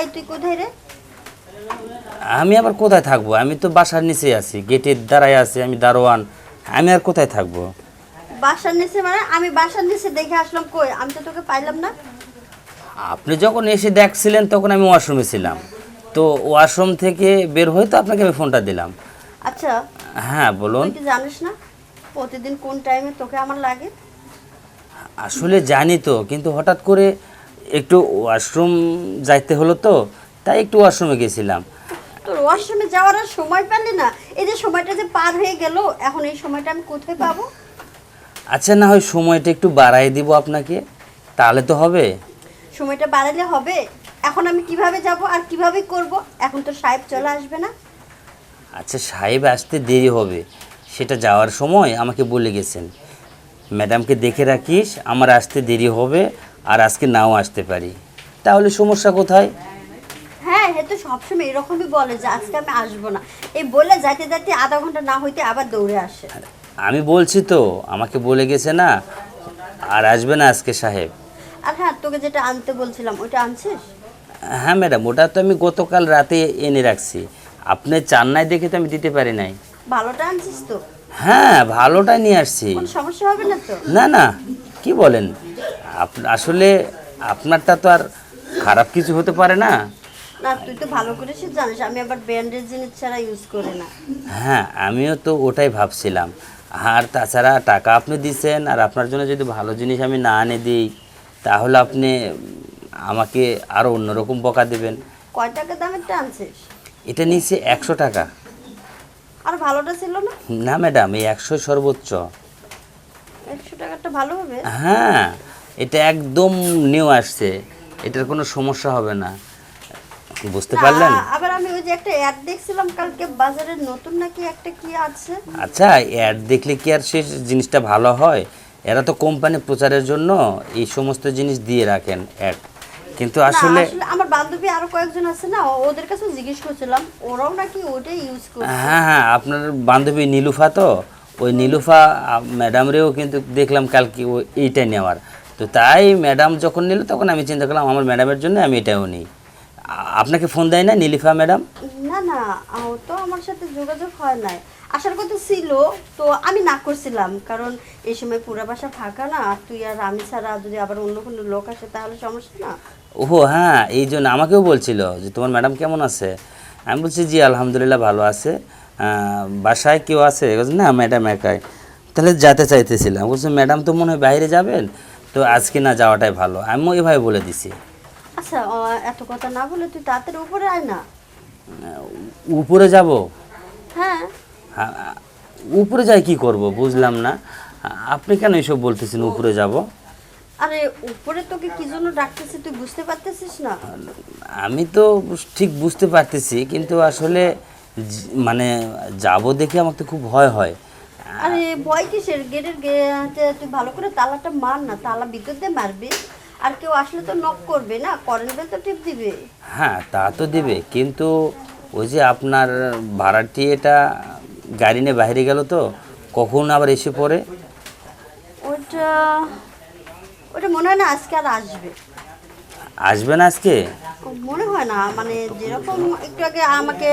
এই তুই কোথায় রে? আমি আবার কোথায় থাকব? আমি তো বাসার নিচে আছি গেটের দ্বারাই আছি আমি দারোয়ান। আমি আর কোথায় থাকব? বাসার নিচে মানে? আমি বাসার নিচে দেখে আসলাম কই? আমি তো তোকে পাইলাম না। আপনি যখন এসে দেখছিলেন তখন আমি ওয়াশরুমে ছিলাম। তো ওয়াশরুম থেকে বের হয়ে তো আপনাকে আমি ফোনটা দিলাম। আচ্ছা হ্যাঁ বলুন। তুই কি জানিস না প্রতিদিন কোন টাইমে তোকে আমার লাগে? আসলে জানি তো কিন্তু হঠাৎ করে একটু ওয়াশরুম যাইতে হলো তো তাই একটু ওয়াশরুমে গেছিলাম। তোর ওয়াশরুমে যাওয়ার আর সময় পেলে না? এই যে সময়টা যে পার হয়ে গেল এখন এই সময়টা আমি কোথায় পাবো? আচ্ছা না হয় সময়টা একটু বাড়াই দিব আপনাকে তাহলে তো হবে। সময়টা বাড়ালে হবে। এখন আমি কীভাবে যাব আর কীভাবে করব? এখন তো সাহেব চলে আসবে না। আচ্ছা সাহেব আসতে দেরি হবে। সেটা যাওয়ার সময় আমাকে বলে গেছেন। ম্যাডামকে দেখে রাখিস আমার আসতে দেরি হবে। আর আজকে নাও আসতে পারি। তাহলে সমস্যা কোথায়? হ্যাঁ হে তো সবসময় এরকমই বলে যে আজকে আমি আসব না। এই বলে যাইতে যাইতে আধা ঘণ্টা না হইতে আবার দৌড়ে আসে। আমি বলছি তো আমাকে বলে গেছে না আর আসবে না আজকে সাহেব। আর হ্যাঁ তোকে যেটা আনতে বলছিলাম ওইটা আনছিস? হ্যাঁ ম্যাডাম ওটা তো আমি গতকাল রাতে এনে রাখছি। আপনি চান নাই দেখে তো আমি দিতে পারি নাই। ভালোটা আনছিস তো? হ্যাঁ ভালোটাই নিয়ে আসছি। কোনো সমস্যা হবে না তো? না না কি বলেন? আসলে আপনারটা তো আর খারাপ কিছু হতে পারে না। না তুই তো ভালো করে সে জানিস আমি আবার ব্র্যান্ডের জিনিস ছাড়া ইউজ করি না। হ্যাঁ আমিও তো ওটাই ভাবছিলাম। আর তাছাড়া টাকা আপনি দিচ্ছেন আর আপনার জন্য যদি ভালো জিনিস আমি না এনে দিই তাহলে আপনি আমাকে আরও অন্যরকম বকা দেবেন। কয় টাকা দামেরটা আনছিস? এটা নিচে একশো টাকা। আর ভালোটা ছিল না? না ম্যাডাম এই একশো সর্বোচ্চ। একশো টাকাটা ভালো হবে? হ্যাঁ এটা একদম নিউ আসছে। এটার কোনো সমস্যা হবে না। বুঝতে পারলেন? আবার আমি ওই যে একটা অ্যাড দেখছিলাম কালকে বাজারে নতুন নাকি একটা কি আছে? আচ্ছা অ্যাড দেখলে কি আর সে জিনিসটা ভালো হয়? এরা তো কোম্পানি প্রচারের জন্য এই সমস্ত জিনিস দিয়ে রাখেন অ্যাড কিন্তু আসলে আমার বান্ধবী আরও কয়েকজন আছে না ওদের কাছেও জিজ্ঞেস করছিলাম ওরাও নাকি ওটাই ইউজ করে হ্যাঁ হ্যাঁ আপনার বান্ধবী নীলুফা তো? ওই নীলুফা ম্যাডামরেও কিন্তু দেখলাম কালকে এইটা নেওয়ার। তো তাই ম্যাডাম যখন নিল তখন আমি চিন্তা করলাম আমার ম্যাডামের জন্য আমি এটাও নিই। আপনাকে ফোন দেয় না নীলিফা ম্যাডাম? না না ও তো আমার সাথে যোগাযোগ হয় নাই। আসার কথা ছিল তো আমি না করছিলাম কারণ এই সময় পুরা বাসা ফাঁকা না আর তুই আর আমি ছাড়া যদি আবার অন্য কোনো লোক আসে তাহলে সমস্যা না? ওহো হ্যাঁ এই জন্য আমাকেও বলছিল যে তোমার ম্যাডাম কেমন আছে? আমি বলছি জি আলহামদুলিল্লাহ ভালো আছে। বাসায় কেউ আছে? না ম্যাডাম একাই। তাহলে যেতে চাইতেছিলাম। বলছি ম্যাডাম তো মনে হয় বাইরে যাবেন? তো আজকে না যাওয়াটাই ভালো। আমিও এভাবে বলে দিছি। আচ্ছা এত কথা না বলে তুই তাড়াতাড়ি উপরে আয় না। উপরে যাব? হ্যাঁ। হ্যাঁ, উপরে যাই কি করব বুঝলাম না। আপনি কেন এসব বলতেছেন উপরে যাব? আরে উপরে তোকে কি জন্য ডাকতেছি তুই বুঝতে পারতেছিস না? আমি তো ঠিক বুঝতে পারতেছি কিন্তু আসলে মানে যাব দেখে আমার তো খুব ভয় হয়। আরে ভয় কিসের? গেটের তুই ভালো করে তালাটা মার না তালা বিদ্যুৎ দিয়ে মারবি। আর কেউ আসলে তো নক করবে না কারেন্ট বেল তো টিপ দিবে। হ্যাঁ তা তো দেবে কিন্তু ওই যে আপনার ভাড়াটি এটা গাড়ি নিয়ে বাইরে গেল তো কখন আবার এসে পড়ে? ওটা ওটা মনে হয় না আজকে আর আসবে। আসবে না আজকে? মনে হয় না মানে যেরকম একটু আগে আমাকে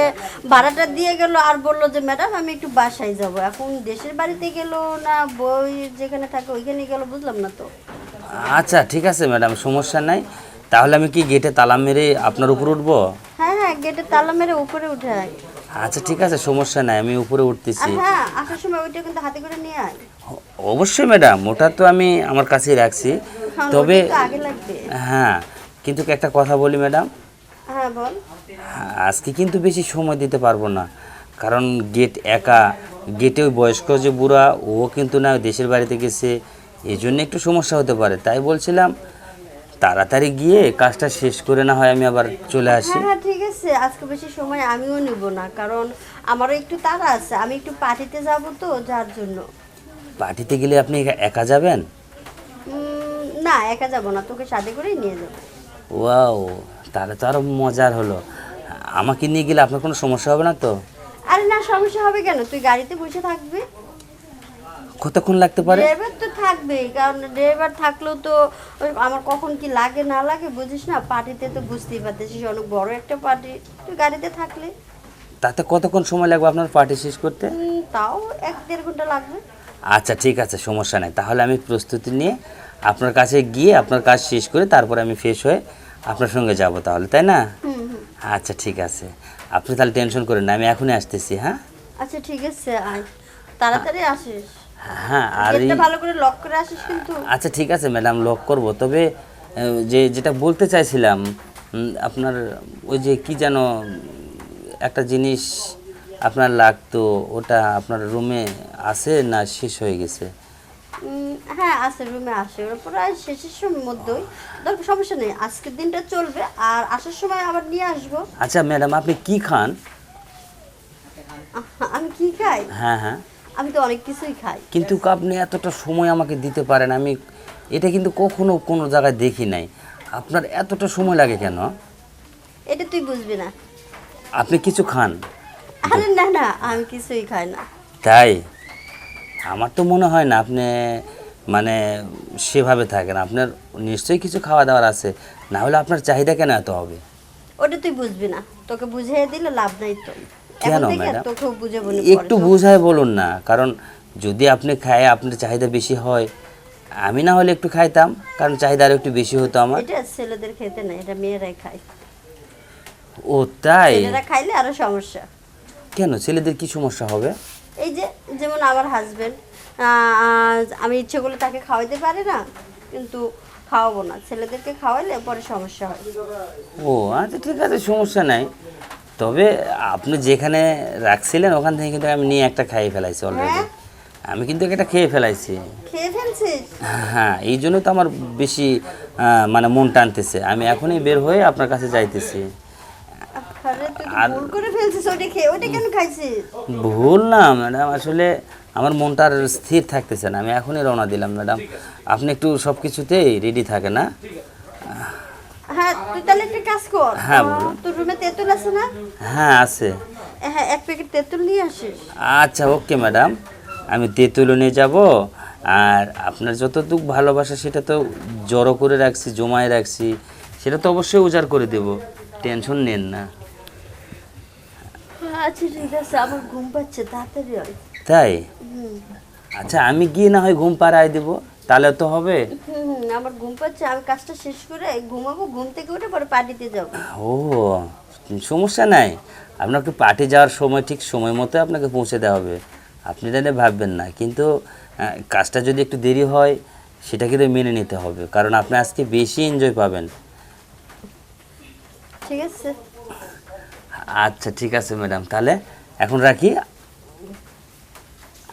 ভাড়াটা দিয়ে গেল আর বলল যে ম্যাডাম আমি একটু বাসায় যাব। এখন দেশের বাড়িতে গেল না বই যেখানে থাকে ওইখানে গেল বুঝলাম না তো? আচ্ছা ঠিক আছে ম্যাডাম সমস্যা নাই। তাহলে আমি কি গেটে তালা মেরে আপনার উপর উঠবো? হ্যাঁ হ্যাঁ গেটে তালা মেরে উপরে উঠে আয়। আচ্ছা ঠিক আছে সমস্যা নাই আমি উপরে উঠতেছি। হ্যাঁ আসার সময় ওইটা কিন্তু হাতে করে নিয়ে আয়। অবশ্যই ম্যাডাম ওটা তো আমি আমার কাছেই রাখছি। হ্যাঁ, তবে আগে লাগবে। হ্যাঁ কিন্তু একটা কথা বলি ম্যাডাম। হ্যাঁ বল। আজকে কিন্তু বেশি সময় দিতে পারব না। কারণ গেট একা গেটে ওই বয়স্ক যে বুড়া ও কিন্তু না দেশের বাড়িতে গেছে। এই জন্য একটু সমস্যা হতে পারে। তাই বলছিলাম তাড়াতাড়ি গিয়ে কাজটা শেষ করে না হয় আমি আবার চলে আসি। হ্যাঁ হ্যাঁ ঠিক আছে। আজকে বেশি সময় আমিও নিব না কারণ আমারও একটু তাড়া আছে। আমি একটু পার্টিতে যাব তো যার জন্য। পার্টিতে গেলে আপনি একা- একা যাবেন? না একা যাব না। তোকে সাথে করেই নিয়ে যাব। ওয়াও তাহলে তো আরও মজার হলো। আমাকে নিয়ে গেলে আপনার কোনো সমস্যা হবে না তো? আরে না সমস্যা হবে কেন? তুই গাড়িতে বসে থাকবি। কতক্ষণ লাগতে পারে? ড্রাইভার তো থাকবেই কারণ ড্রাইভার থাকলেও তো আমার কখন কি লাগে না লাগে বুঝিস না পার্টিতে তো বুঝতেই পারতেছিস অনেক বড় একটা পার্টি। তুই গাড়িতে থাকলে। তাতে কতক্ষণ সময় লাগবে আপনার পার্টি শেষ করতে? তাও এক দেড় ঘণ্টা লাগবে। আচ্ছা ঠিক আছে সমস্যা নেই। তাহলে আমি প্রস্তুতি নিয়ে আপনার কাছে গিয়ে আপনার কাজ শেষ করে তারপরে আমি ফ্রেশ হয়ে আপনার সঙ্গে যাব তাহলে তাই না? আচ্ছা ঠিক আছে। আপনি তাহলে টেনশন করেন না আমি এখনই আসতেছি হ্যাঁ? আচ্ছা ঠিক আছে আয় তাড়াতাড়ি আসিস। হ্যাঁ আর ভালো করে লক করে আসিস কিন্তু। আচ্ছা ঠিক আছে ম্যাডাম লক করব। তবে যে যেটা বলতে চাইছিলাম আপনার ওই যে কি যেন একটা জিনিস আপনার লাগতো ওটা আপনার রুমে আছে না শেষ হয়ে গেছে? হ্যাঁ আছে রুমে আসে ওরা প্রায় শেষের সময় মধ্যেই। দরকার সমস্যা নেই আজকের দিনটা চলবে। আর আসার সময় আবার নিয়ে আসব। আচ্ছা ম্যাডাম আপনি কি খান? আমি কি খাই? হ্যাঁ হ্যাঁ। আমি তো অনেক কিছুই খাই। কিন্তু আপনি এতটা সময় আমাকে দিতে পারেন আমি এটা কিন্তু কখনো কোনো জায়গায় দেখি নাই। আপনার এতটা সময় লাগে কেন? এটা তুই বুঝবি না। আপনি কিছু খান? আরে না না আমি কিছুই খাই না। তাই? আমার তো মনে হয় না আপনি মানে সেভাবে থাকেন। আপনার নিশ্চয়ই কিছু খাওয়া দাওয়ার আছে। না হলে আপনার চাহিদা কেন এত হবে? ওটা তুই বুঝবি না। তোকে বুঝিয়ে দিলে লাভ নাই তো। কেন, ম্যাডাম? একটু বুঝায় বলুন না। কারণ যদি আপনি খায় আপনার চাহিদা বেশি হয় আমি না হলে একটু খাইতাম কারণ চাহিদা আরও একটু বেশি হতো আমার। এটা ছেলেদের খেতে না এটা মেয়েরাই খায়। ও তাই? ছেলেরা খাইলে আরও সমস্যা। কেন? ছেলেদের কি সমস্যা হবে? এই যে যেমন আমার হাজবেন্ড আমি ইচ্ছে করলে তাকে খাওয়াইতে পারি না কিন্তু খাওয়াবো না। ছেলেদেরকে খাওয়াইলে পরে সমস্যা হয়। ও আচ্ছা ঠিক আছে সমস্যা নাই। তবে আপনি যেখানে রাখছিলেন ওখান থেকে কিন্তু আমি নিয়ে একটা খাইয়ে ফেলাইছি অলরেডি হ্যাঁ? আমি কিন্তু একটা খেয়ে ফেলাইছি। খেয়ে ফেলছিস? হ্যাঁ এই জন্য তো আমার বেশি মানে মন টানতেছে আমি এখনই বের হয়ে আপনার কাছে যাইতেছি। ভুল করে ফেলছিস ওটা খেয়ে ওটা কেন খাইছিস? ভুল না ম্যাডাম। আসলে আমার মনটা আর স্থির থাকতেছে না। আমি এখনই রওনা দিলাম ম্যাডাম। আপনি একটু সব কিছুতেই রেডি থাকে না? হ্যাঁ তুই তাহলে একটা কাজ কর। হ্যাঁ, বলুন। তোর রুমে তেঁতুল আছে না? হ্যাঁ আছে। হ্যাঁ এক প্যাকেট তেঁতুল নিয়ে আসিস। আচ্ছা ওকে ম্যাডাম। আমি তেঁতুলও নিয়ে যাব আর আপনার যতটুকু ভালোবাসা সেটা তো জড়ো করে রাখছি জমায় রাখছি সেটা তো অবশ্যই উজাড় করে দেব। টেনশন নেন না। আচ্ছা ঠিক আছে আমার ঘুম পাচ্ছে তাড়াতাড়ি হয় তাই? আচ্ছা আমি গিয়ে না হয় ঘুম পাড়ায় দেবো তাহলে তো হবে। আমার ঘুম পাচ্ছে আমি কাজটা শেষ করে ঘুমাবো ঘুম থেকে উঠে পরে পার্টিতে যাব। ও সমস্যা নাই। আপনাকে পার্টি যাওয়ার সময় ঠিক সময় মতো আপনাকে পৌঁছে দেওয়া হবে? আপনি এটা ভাববেন না কিন্তু কাজটা যদি একটু দেরি হয় সেটা কিন্তু মেনে নিতে হবে কারণ আপনি আজকে বেশি এনজয় পাবেন। ঠিক আছে। আচ্ছা ঠিক আছে ম্যাডাম। তাহলে এখন রাখি?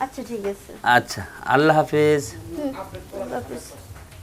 আচ্ছা ঠিক আছে। আচ্ছা আল্লাহ হাফেজ।